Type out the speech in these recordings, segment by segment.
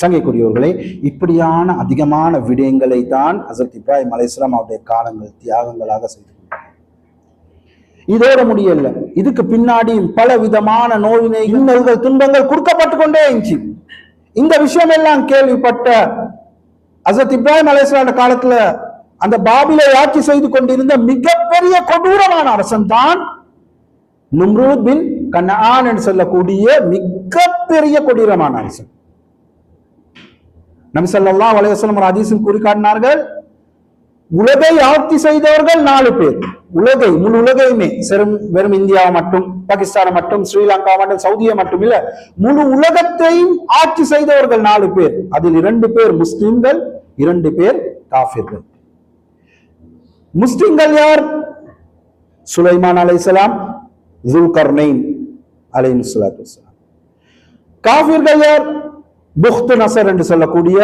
சங்கைக்குரியவர்களே இப்படியான அதிகமான விடயங்களை தான் ஹசரத் இப்ராஹிம் அலைஹிஸ்ஸலாம் அவருடைய காலங்கள் தியாகங்களாக செய்து இதோட முடியல இதுக்கு பின்னாடி பல விதமான நோயினை இன்னல்கள் துன்பங்கள் கொடுக்கப்பட்டு கொண்டே இருந்துச்சு. இந்த விஷயம் எல்லாம் கேள்விப்பட்ட ஹசரத் இப்ராஹிம் அலைஹிஸ்ஸலாம் காலத்துல அந்த பாபிலை ஆட்சி செய்து கொண்டிருந்த மிகப்பெரிய கொடூரமான அரசன் தான் நும்ரூத் பின் கண்ணான் என்று சொல்லக்கூடிய மிகப்பெரிய கொடூரமான அரசன். நபி ஸல்லல்லாஹு ஒரு ஹதீஸில் கூறிக்காட்டினார்கள் உலகை ஆட்சி செய்தவர்கள் நாலு பேர். உலகை முழு உலகையுமே. செரும் வெறும் இந்தியாவை மட்டும் பாகிஸ்தானை மட்டும் ஸ்ரீலங்கா மட்டும் சவுதியை மட்டும் இல்ல முழு உலகத்தையும் ஆட்சி செய்தவர்கள் நாலு பேர். அதில் இரண்டு பேர் முஸ்லிம்கள் இரண்டு பேர் காஃபிர்கள். முஸ்லிம்கள் யார்? சுலைமான் அலைசலாம் ஜுல்கர்னைன் கர்னைன் அலை காஃபிர்கள் யார்? புஹ்து நசர் என்று சொல்லக்கூடிய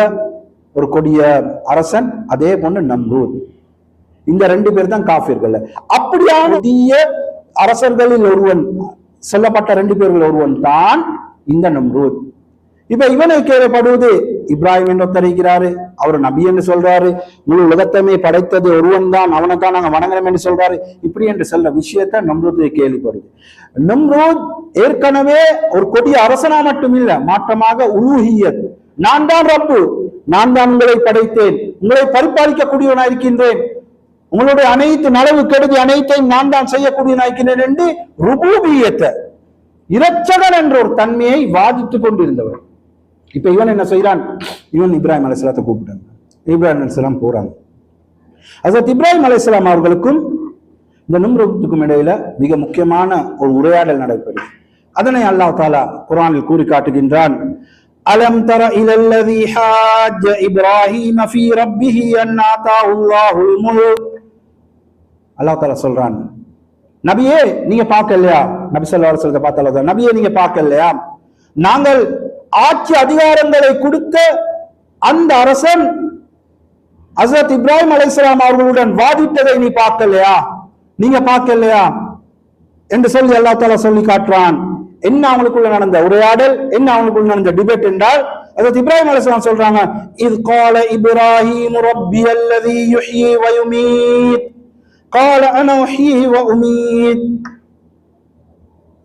ஒரு கொடிய அரசன் அதே போன்று நம்ரூத் இந்த ரெண்டு பேர் தான் காஃபிர்கள். அப்படியான தீய அரசர்களில் ஒருவன் சொல்லப்பட்ட ரெண்டு பேர்கள் ஒருவன் தான் இந்த நம்ரூத் இப்ப இவனை கேள்விப்படுவது இப்ராஹிம் என்று ஒத்தரிக்கிறாரு அவர் நபி என்று சொல்றாரு. முழு உலகத்தமே படைத்தது ஒருவன் தான் அவனை தான் நாங்க வணங்குறோம் என்று சொல்றாரு. இப்படி என்று சொல்ற விஷயத்த நம்ரூத்தை கேள்விப்படுது. நம்ரூத் ஏற்கனவே ஒரு கொடிய அரசனா மட்டும் இல்ல மாற்றமாக உலூஹியத். நான் தான் ரப்பு நான் தான் உங்களை படைத்தேன். உங்களை பரிபாலிக்கக்கூடியவனா இருக்கின்றேன். உங்களுடைய அனைத்து நலவு கெடுதி அனைத்தையும் நான் தான் செய்யக்கூடியவனா இருக்கின்றேன் என்று ருபூபியத்தை இரட்சகன் என்ற ஒரு தன்மையை வாதித்துக் கொண்டிருந்தவர். இப்ப இவன் என்ன செய்கிறான் இவன் இப்ராஹிம் அலைஹிஸ்ஸலாத்தை கூப்பிட்டான். இப்ராஹிம் அலைஹிஸ்ஸலாம் போறாங்க அசத் இப்ராஹிம் அலைசலாம் அவர்களுக்கும் இந்த நும்ரத்துக்கும் இடையில மிக முக்கியமான ஒரு உரையாடல் நடைபெறும். அதனை அல்லாஹ் தாலா குரானில் கூறி காட்டுகின்றான். அலம் தர இலல்லதி ஹாஜ் இப்ராஹிம் ஃபீ ரப்பிஹி அன் ஆதாஹு முல்க். அல்லாஹ் தாலா சொல்றான் நபியே நீங்க பார்க்கலையா? நபி ஸல்லல்லாஹு அலைஹி வஸல்லம் பார்த்தால நபியே நீங்க பார்க்கலையா? நாங்கள் ஆட்சி அதிகாரங்களை கொடுத்த அந்த அரசன் ஹசரத் இப்ராஹிம் அலைஹிஸ்ஸலாம் அவர்களுடன் வாதிட்டதை நீ பார்க்கலையா? நீங்க பார்க்கலையா? என்று சொல்லி அல்லா தாலா சொல்லி காட்டுறான். என்ன அவங்களுக்குள்ள நடந்த உரையாடல்? என்ன அவங்களுக்குள்ள நடந்த டிபேட் என்றால் ஹசரத் இப்ராஹிம் அலைஹிஸ்ஸலாம் சொல்றாங்க இது கால இப்ராஹிம் ரப்பி அல்லதி யுஹ்யி வ கால அன உஹ்யி வ உமீத்.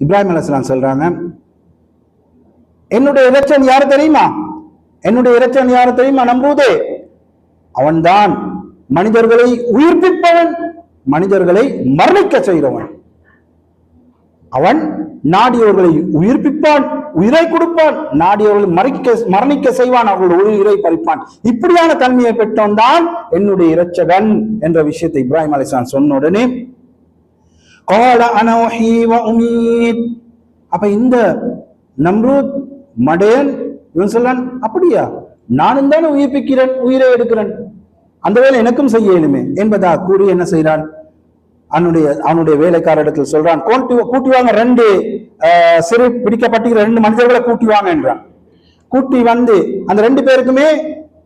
இப்ராஹிம் அலைஹிஸ்ஸலாம் சொல்றாங்க என்னுடைய இறைச்சன் யாரு தெரியுமா? என்னுடைய இறைச்சன் யாரு தெரியுமா? நம்புவதே அவன்தான் மனிதர்களை உயிர்ப்பிப்பவன் மனிதர்களை மரணிக்க செய்கிறவன். அவன் நாடியவர்களை உயிர்ப்பிப்பான் உயிரை கொடுப்பான் நாடியவர்களை மறிக்க மரணிக்க செய்வான் அவர்கள் உயிரை பறிப்பான். இப்படியான தன்மையை பெற்றவன் தான் என்னுடைய இரட்சகன் என்ற விஷயத்தை இப்ராஹிம் அலிசான் சொன்ன உடனே அனோஹி அப்ப இந்த நம்ரூத் மடையன் இவன் சொல்றான் அப்படியா? நானும் தானே உயிர்ப்பிக்கிறேன் உயிரை எடுக்கிறேன். அந்த வேலை எனக்கும் செய்ய இயலுமே என்பதா கூறி என்ன செய்கிறான்? அவனுடைய அவனுடைய வேலைக்காரரிடத்தில் சொல்றான் கூட்டி கூட்டி வாங்க ரெண்டு சிறு பிடிக்கப்பட்டிருக்கிற ரெண்டு மனிதர்களை கூட்டி வாங்க என்றான். கூட்டி வந்து அந்த ரெண்டு பேருக்குமே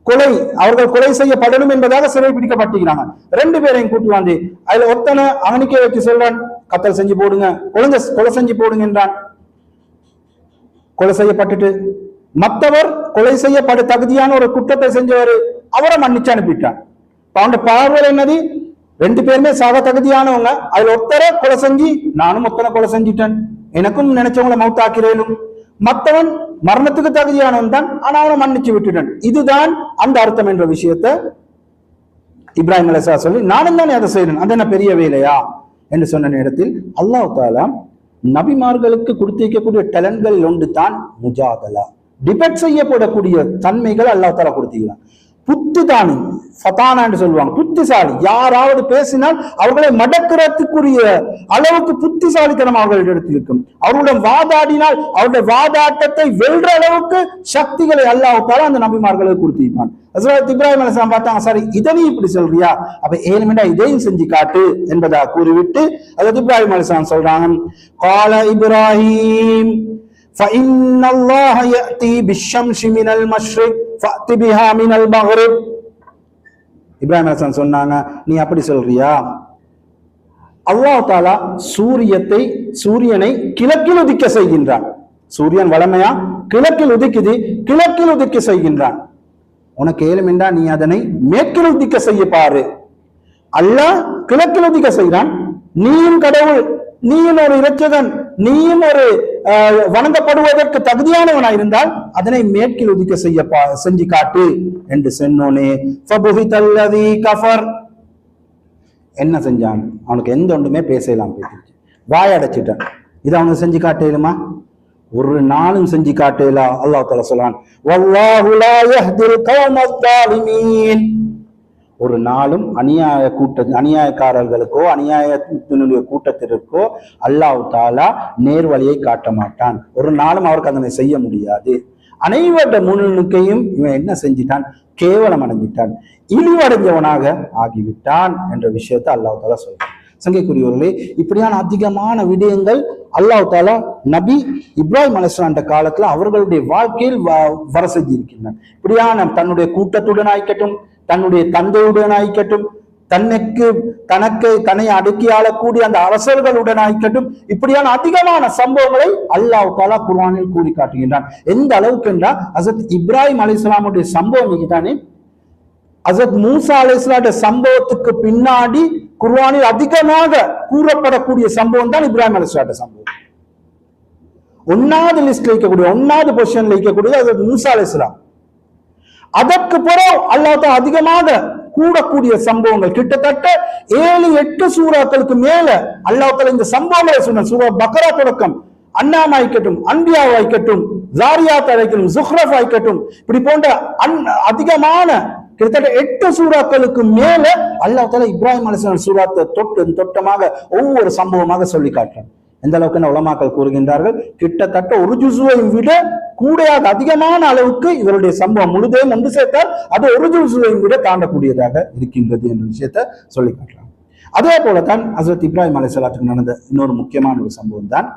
கொலை அவர்கள் கொலை செய்யப்படணும் என்பதாக சிறை பிடிக்கப்பட்டிருக்கிறாங்க. ரெண்டு பேரையும் கூட்டி வந்து அதுல ஒத்தனை அவனுக்கே வச்சு சொல்றான் கத்தல் செஞ்சு போடுங்க கொலை கொலை செஞ்சு போடுங்க என்றான். கொலை செய்யப்பட்டுட்டு மற்றவர் கொலை செய்யப்பட தகுதியான ஒரு குற்றத்தை செஞ்சவர் அவரை மன்னிச்சு அனுப்பிட்டான். இப்ப பார்வையில் என்னது? ரெண்டு பேருமே சாக தகுதியானவங்க. அதுல ஒருத்தரை கொலை செஞ்சு நானும் ஒத்தனை கொலை செஞ்சிட்டேன். எனக்கும் நினைச்சவங்கள மௌத்தாக்கிறேனும் மத்தவன் மரணத்துக்கு தகுதியானவன் தான் ஆனா அவனை மன்னிச்சு விட்டுட்டான். இதுதான் அந்த அர்த்தம் என்ற விஷயத்தை இப்ராஹிம் அலிசா சொல்லி நானும் தானே அதை செய்யணும் அது என்ன பெரிய வேலையா? என்று சொன்ன நேரத்தில் அல்லாஹ் நபிமார்களுக்கு கொடுத்திருக்கக்கூடிய டேலண்ட்களில் ஒன்று தான் முஜாதலா. டிபெட் செய்யப்படக்கூடிய தன்மைகள் அல்லாஹ் தாலா கொடுத்திருக்கிறான். புத்திதானி ஃபதானா என்று சொல்லுவாங்க புத்திசாலி. யாராவது பேசினால் அவர்களை மடக்கிறதுக்குரிய அளவுக்கு புத்திசாலித்தனம் அவர்களிடத்தில் இருக்கும் அவர்களுடன் வாதாடினால் அவருடைய வாதாட்டத்தை வெல்ற அளவுக்கு சக்திகளை அல்லாவிட்டாலும் அந்த நம்பிமார்களை கொடுத்திருப்பான். ஹசரத் இப்ராஹிம் அலிஸ்லாம் பார்த்தாங்க சரி இதனையும் இப்படி சொல்றியா? அப்ப ஏழுமெண்டா இதையும் செஞ்சு காட்டு என்பதா கூறிவிட்டு ஹசரத் இப்ராஹிம் அலிஸ்லாம் சொல்றாங்க கால இப்ராஹிம் فإن الله يأتي بالشمس من المشرق فأت بها من المغرب இப்ராஹிம் அலிஸ்லாம் சொன்னாங்க நீ அப்படி சொல்றியா அல்லாஹ் தாலா சூரியத்தை சூரியனை கிழக்கில் உதிக்க செய்கின்றான் சூரியன் வளமையா கிழக்கில் உதிக்குது கிழக்கில் உதிக்க செய்கின்றான் உனக்கு ஏழுமென்றா நீ அதனை மேற்கில் உதிக்க செய்ய பாரு அல்லாஹ் கிழக்கில் உதிக்க செய்கிறான் நீயும் கடவுள் நீயும் ஒரு இறைச்சகன் நீயும் ஒரு வணங்கப்படுவதற்கு தகுதியானவனாய் இருந்தால் அதனை மேற்கில் உதிக்க செய்ய செஞ்சு காட்டு என்று சொன்னோனே. கஃபர். என்ன செஞ்சான்? அவனுக்கு எந்த ஒன்றுமே பேசலாம் போயிட்டு வாய் அடைச்சிட்டான். இதை அவனுக்கு செஞ்சு காட்டேலுமா? ஒரு நாளும் செஞ்சு காட்டேலா? அல்லாஹ் தஆலா சொல்றான் ஒரு நாளும் அநியாய கூட்ட அநியாயக்காரர்களுக்கோ அநியாயத்தினுடைய கூட்டத்திற்கோ அல்லாஹ் தாலா நேர்வழியை காட்ட மாட்டான். ஒரு நாளும் அவருக்கு அதனை செய்ய முடியாது. அனைவருடைய முன்னுக்கையும் இவன் என்ன செஞ்சிட்டான்? கேவலம் அடைஞ்சிட்டான். இழிவடைஞ்சவனாக ஆகிவிட்டான் என்ற விஷயத்தை அல்லாஹ் தாலா சொல்றான். சங்கைக்குரியவர்களே இப்படியான அதிகமான விடயங்கள் அல்லாஹ் தாலா நபி இப்ராஹிம் அலிஸ்லான்ற காலத்துல அவர்களுடைய வாழ்க்கையில் வ- வர செஞ்சிருக்கின்றனர் இப்படியான தன்னுடைய கூட்டத்துடன் ஆய்க்கட்டும் தன்னுடைய தந்தையுடனாய்க்கட்டும் தன்னைக்கு தனக்கு தன்னை அடுக்கி ஆளக்கூடிய அந்த அரசர்களுடன் ஆய்க்கட்டும் இப்படியான அதிகமான சம்பவங்களை அல்லாஹ் தாலா குர்ஆனில் கூறி காட்டுகின்றான். எந்த அளவுக்கு என்றால் அசத் இப்ராஹிம் அலிஸ்லாமுடைய சம்பவம் தானே அசத் மூசா அலிஸ்லாட்ட சம்பவத்துக்கு பின்னாடி குர்வானில் அதிகமாக கூறப்படக்கூடிய சம்பவம் தான் இப்ராஹிம் அலிஸ்லாட்ட சம்பவம். ஒன்னாவது லிஸ்ட்ல இருக்கக்கூடிய ஒன்னாவது பொசிஷன்ல இருக்கக்கூடியது அசத் மூசா அலிஸ்லாம் அதற்கு பிறகு அல்லாஹ் அதிகமாக கூடக்கூடிய சம்பவங்கள். கிட்டத்தட்ட ஏழு எட்டு சூறாக்களுக்கு மேல அல்லாஹ் இந்த சம்பவங்களை சொன்ன சூரா பக்ரா தொடக்கம். அண்ணாம் ஆய்க்கட்டும் அன்பியா ஆய்க்கட்டும் ஜாரியாத் ஆய்க்கட்டும் ஜுஹ்ரஃப் ஆய்க்கட்டும் இப்படி போன்ற அன் அதிகமான கிட்டத்தட்ட எட்டு சூறாக்களுக்கு மேல அல்லாஹ் இப்ராஹிம் அலிஸ்லாம் சூறாத்தை தொட்டு தொட்டமாக ஒவ்வொரு சம்பவமாக சொல்லி காட்டுறான். எந்த அளவுக்கு உலமாக்கள் கூறுகின்றார்கள்? கிட்டத்தட்ட ஒரு ஜுசுவை விட கூடையாக அதிகமான அளவுக்கு இவருடைய சம்பவம் முழுதையும் ஒன்று சேர்த்தால் அது ஒரு ஜுசுவை விட தாண்டக்கூடியதாக இருக்கின்றது என்ற விஷயத்தை சொல்லி காட்டலாம். அதே போலத்தான் ஹசரத் இப்ராஹிம் அலைஹிஸ்ஸலாத்துக்கு நடந்த இன்னொரு முக்கியமான ஒரு சம்பவம் தான்.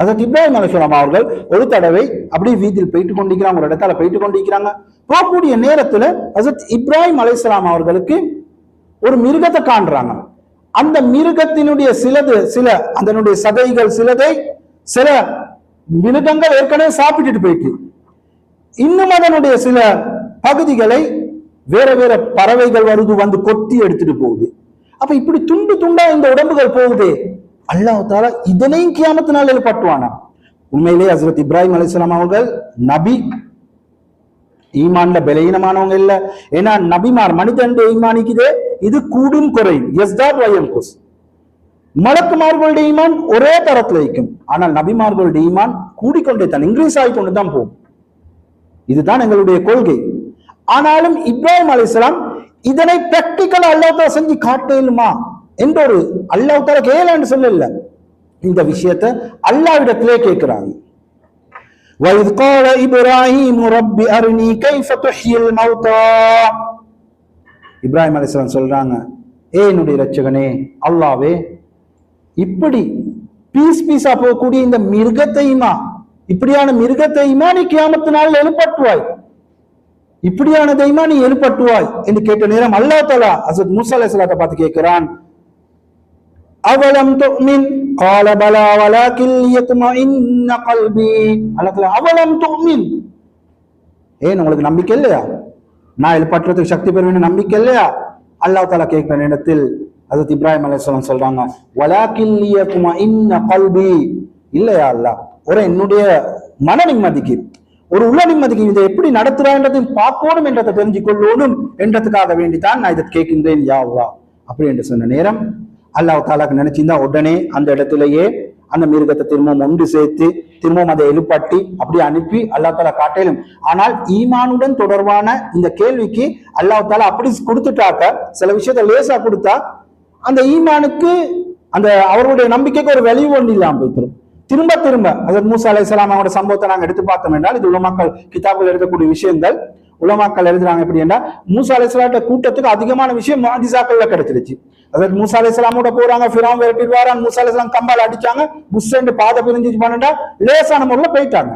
ஹசரத் இப்ராஹிம் அலைஹிஸ்ஸலாம் அவர்கள் ஒரு தடவை அப்படியே வீதியில் போயிட்டு கொண்டிருக்கிறாங்க ஒரு இடத்துல போயிட்டு கொண்டிருக்கிறாங்க. போகக்கூடிய நேரத்துல ஹசரத் இப்ராஹிம் அலைஹிஸ்ஸலாம் அவர்களுக்கு ஒரு மிருகத்தை காண்றாங்க. அந்த மிருகத்தினுடைய சிலது சில அதனுடைய சதைகள் சிலதை சில மிருகங்கள் ஏற்கனவே சாப்பிட்டுட்டு போயிட்டு. இன்னும் அதனுடைய சில பகுதிகளை வேற வேற பறவைகள் வருது வந்து கொத்தி எடுத்துட்டு போகுது. அப்ப இப்படி துண்டு துண்டா இந்த உடம்புகள் போகுதே. அல்லாஹ் இதனையும் கியாமத்தினால் நாளில் பட்டுவானா உண்மையிலே ஹசரத் இப்ராஹிம் அலிஸ்லாம் அவர்கள் நபி ஈமான்ல பலகீனமானவங்க இல்ல. ஏன்னா நபிமார் மனிதன் ஈமானிக்குது இது கூடும் குறையும் எஸ்தாத் வயம் குஸ். மலக்குமார்களுடைய ஈமான் ஒரே தரத்துல வைக்கும் ஆனால் நபிமார்களுடைய ஈமான் கூடிக்கொண்டே தான் இன்க்ரீஸ் ஆகிக்கொண்டு தான் போகும். இதுதான் எங்களுடைய கொள்கை. ஆனாலும் இப்ராஹிம் அலிஸ்லாம் இதனை பிராக்டிக்கல் அல்லாஹ் செஞ்சு காட்டேலுமா? என்ற ஒரு அல்லாஹ் தாலா கேளான்னு சொல்லல. இந்த விஷயத்தை அல்லாவிடத்திலே கேட்கிறாங்க. وإذ قال إبراهيم رب أرني كيف تحيي الموتى இப்ராஹிம் அலைஹிஸ்ஸலாம் சொல்றாங்க ஏ என்னுடைய இரட்சகனே அல்லாவே இப்படி பீஸ் பீஸா போகக்கூடிய இந்த மிருகத்தையுமா இப்படியான மிருகத்தையுமா நீ கியாமத்து நாளில் எழுப்பட்டுவாய் இப்படியானதையுமா நீ எழுப்பட்டுவாய் என்று கேட்ட நேரம் அல்லாஹ் தஆலா ஹசரத் மூசா அலைஹிஸ்ஸலாத்தை பார்த்து கேட்கிறான் அவலம் துமின் கால பலா வலா இயக்குமா இன்ன கல்வி அல்லத்துல அவலம் துமின் ஏன் உங்களுக்கு நம்பிக்கை இல்லையா? நான் பற்றத்துக்கு சக்தி பெறுவேன் நம்பிக்கை இல்லையா? அல்லா தாலா கேட்கிற நேரத்தில் அது இப்ராஹிம் அலிஸ்லாம் சொல்றாங்க வலா இயக்குமா இன்ன கல்வி இல்லையா அல்லா ஒரு என்னுடைய மன நிம்மதிக்கு ஒரு உள்ள நிம்மதிக்கு இதை எப்படி நடத்துறான்றது பார்க்கணும் என்றதை தெரிஞ்சு தெரிஞ்சுக்கொள்ளணும் என்றதுக்காக வேண்டித்தான் நான் இதை கேட்கின்றேன் யாவா அப்படி என்று சொன்ன நேரம் அல்லாஹ் தாலாக்கு நினைச்சிருந்தா உடனே அந்த இடத்துலயே அந்த மிருகத்தை திரும்பவும் ஒன்று சேர்த்து திரும்பவும் அதை எழுப்பாட்டி அப்படி அனுப்பி அல்லாஹ் தாலா காட்டிலும். ஆனால் ஈமானுடன் தொடர்பான இந்த கேள்விக்கு அல்லாஹ் தாலா அப்படி கொடுத்துட்டாக்க சில விஷயத்த லேசா கொடுத்தா அந்த ஈமானுக்கு அந்த அவருடைய நம்பிக்கைக்கு ஒரு வெளிவு ஒன்று இல்லாம போய்த்திரும். திரும்ப திரும்ப அதாவது மூசா அலைஹிஸ்ஸலாம் அவங்களோட சம்பவத்தை நாங்கள் எடுத்து பார்த்தோம் என்றால் இது மக்கள் கிதாபில் எழுதக்கூடிய விஷயங்கள் உலமாக்கள் எழுதுறாங்க எப்படி என்றா மூசா அலிஸ்லாட்ட கூட்டத்துக்கு அதிகமான விஷயம் மாதிசாக்கள்ல கிடைச்சிருச்சு. அதாவது மூசா அலிஸ்லாமோட போறாங்க ஃபிராம் விரட்டிடுவாரா மூசா அலிஸ்லாம் கம்பால் அடிச்சாங்க புஷ்ஷண்டு பாதை பிரிஞ்சு பண்ணா லேசான முறையில் போயிட்டாங்க.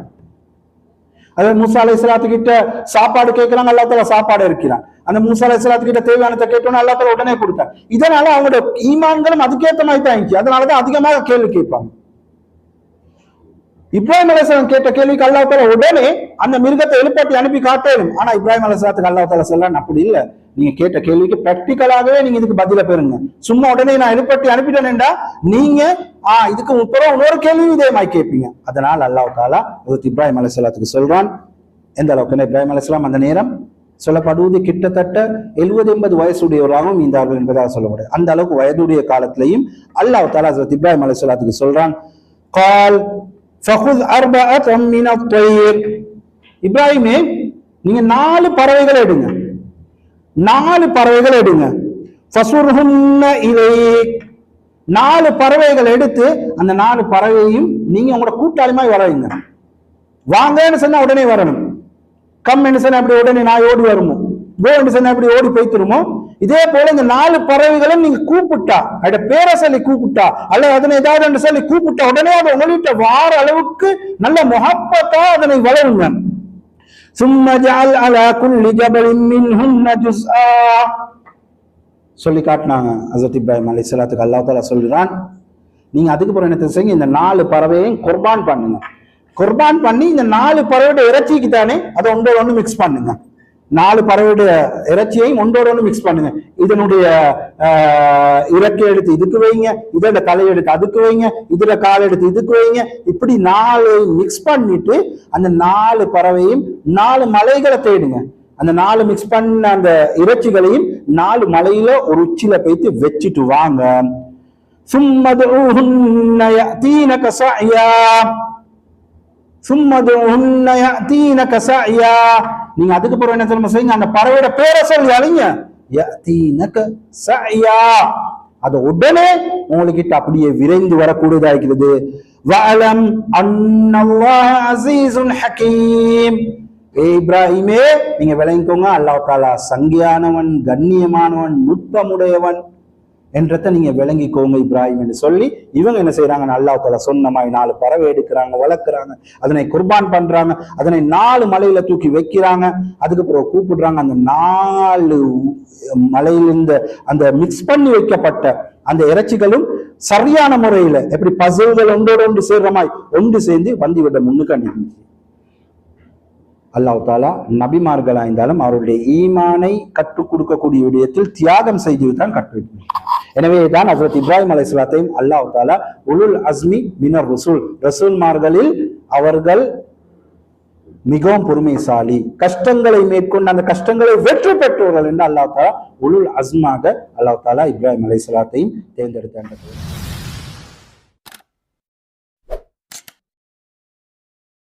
அதாவது மூசா அலைஹிஸ்ஸலாத்து கிட்ட சாப்பாடு கேட்கறாங்க அல்லா தலா சாப்பாடு இருக்கிறான். அந்த மூசா அலைஹிஸ்ஸலாத்து கிட்ட தேவையானத்தை கேட்டோன்னு அல்லா தலா உடனே கொடுத்தாங்க இதனால அவங்களோட ஈமான்களும் அதுக்கேற்ற மாதிரி தான் இருந்துச்சு அதனாலதான் அதிகமாக கேள்வி கேட்பாங்க. இப்ராஹிம் அலிஸ்லாம் கேட்ட கேள்விக்கு அல்லா தாலா உடனே அந்த மிருகத்தை எழுப்பாட்டி அனுப்பி காட்டணும் ஆனா இப்ராஹிம் அலிஸ்லாத்துக்கு அல்லா தாலா சொல்லலாம் அப்படி இல்ல. நீங்க கேட்ட கேள்விக்கு பிராக்டிக்கலாகவே நீங்க இதுக்கு பதில பெறுங்க. சும்மா உடனே நான் எழுப்பாட்டி அனுப்பிட்டேன்டா நீங்க ஆ இதுக்கு முப்பரோ இன்னொரு கேள்வியும் இதே மாதிரி கேட்பீங்க. அதனால அல்லாஹ் தாலா ஹஜ்ரத் இப்ராஹிம் அலிஸ்லாத்துக்கு சொல்றான். எந்த அளவுக்கு இப்ராஹிம் அலிஸ்லாம் அந்த நேரம்? சொல்லப்படுவது கிட்டத்தட்ட எழுபது எண்பது வயசுடையவராகவும் இருந்தார்கள் என்பதாக சொல்லப்படுது அந்த அளவுக்கு வயதுடைய காலத்திலையும் அல்லாஹ் தாலா இப்ராஹிம் அலிஸ்லாத்துக்கு சொல்றான். கால் ஃபஹுத் அர்பஅத்தம் மின தொயிர் இப்ராஹிமே நீங்க நாலு பறவைகள் எடுங்க. நாலு பறவைகள் எடுங்க. ஃபசுர்ஹுன்ன இலை நாலு பறவைகள் எடுத்து அந்த நாலு பறவையும் நீங்க உங்களோட கூட்டாளிமாய் வரவைங்க வாங்கன்னு சொன்னா உடனே வரணும். கம் என்ன சொன்னா அப்படி உடனே நாய் ஓடி வருமோ? கோ என்ன சொன்னா அப்படி ஓடி போய்த்துருமோ இதே போல இந்த நாலு பறவைகளும் நீங்க கூப்பிட்டா அட பேரை சொல்லி கூப்பிட்டா அல்லது அதனை ஏதாவது என்று சொல்லி கூப்பிட்டா உடனே அதை உங்கள்கிட்ட வார அளவுக்கு நல்ல முகப்பத்தா அதனை வளருங்க ثم جعل على كل جبل منهن جزءا சொல்லி காட்டினாங்க ஹசரத் இப்ராஹிம் அலி சலாத்துக்கு அல்லா தாலா சொல்றான் நீங்க அதுக்கப்புறம் என்ன செய்யுங்க இந்த நாலு பறவையும் குர்பான் பண்ணுங்க குர்பான் பண்ணி இந்த நாலு பறவையோட இறைச்சிக்கு தானே அதை ஒன்றோட ஒன்று மிக்ஸ் பண்ணுங்க நாலு பறவையோட இறைச்சியையும் ஒன்றோட ஒன்று மிக்ஸ் பண்ணுங்க. இதனுடைய ஆஹ், இறக்கை எடுத்து இதுக்கு வைங்க இதோட தலை எடுத்து அதுக்கு வைங்க இதில் கால் எடுத்து இதுக்கு வைங்க. இப்படி நாலு மிக்ஸ் பண்ணிட்டு அந்த நாலு பறவையும் நாலு மலைகளை தேடுங்க. அந்த நாலு மிக்ஸ் பண்ண அந்த இறைச்சிகளையும் நாலு மலையில ஒரு உச்சியில போய்த்து வச்சுட்டு வாங்க. சும்மது யஅதீனக சஅயா சும்மதுஹுன்ன நீங்க அதுக்கு பிறகு என்ன தெரியுமா செய்யுங்க? அந்த பறவையோட பேரை சொல்லி அழிங்க. அது உடனே உங்ககிட்ட அப்படியே விரைந்து வரக்கூடியதா இருக்கிறது. வலம் அன்னல்லாஹ அஸீஸுன் ஹகீம். ஏ இப்ராஹிமே நீங்க விளங்கிக்கோங்க. அல்லாஹ் தாலா சங்கியானவன் கண்ணியமானவன் நுட்பமுடையவன். என்றதை நீங்க விளங்கிக்கோங்க இப்ராஹிம் என்று சொல்லி இவங்க என்ன செய்யறாங்க நல்லா தலை சொன்னமாய் நாலு பறவை எடுக்கிறாங்க வளர்க்குறாங்க அதனை குர்பான் பண்றாங்க அதனை நாலு மலையில தூக்கி வைக்கிறாங்க அதுக்கப்புறம் கூப்பிடுறாங்க. அந்த நாலு மலையிலிருந்து அந்த மிக்ஸ் பண்ணி வைக்கப்பட்ட அந்த இறைச்சிகளும் சரியான முறையில எப்படி பசுகள் ஒன்றோடு ஒன்று சேர்ற மாதிரி ஒன்று சேர்ந்து வந்து விட முன்னுக்கு அனுப்பிச்சு அல்லாஹ் தாலா நபிமார்களா இருந்தாலும் அவருடைய ஈமானை கற்றுக் கொடுக்கக்கூடிய விடயத்தில் தியாகம் செய்து தான் கற்றுக் எனவே தான் ஹசரத் இப்ராஹிம் அலைஹிஸ்ஸலாத்தையும் அல்லாஹ் தாலா உலுல் அஸ்மி மினர் ரசூல். ரசூல்மார்களில் அவர்கள் மிகவும் பொறுமைசாலி. கஷ்டங்களை மேற்கொண்டு அந்த கஷ்டங்களை வெற்றி பெற்றவர்கள் என்று அல்லாஹ் தாலா உலுல் அஸ்மாக அல்லாஹ் தாலா இப்ராஹிம் அலைஹிஸ்ஸலாத்தையும் தேர்ந்தெடுத்தார்கள்.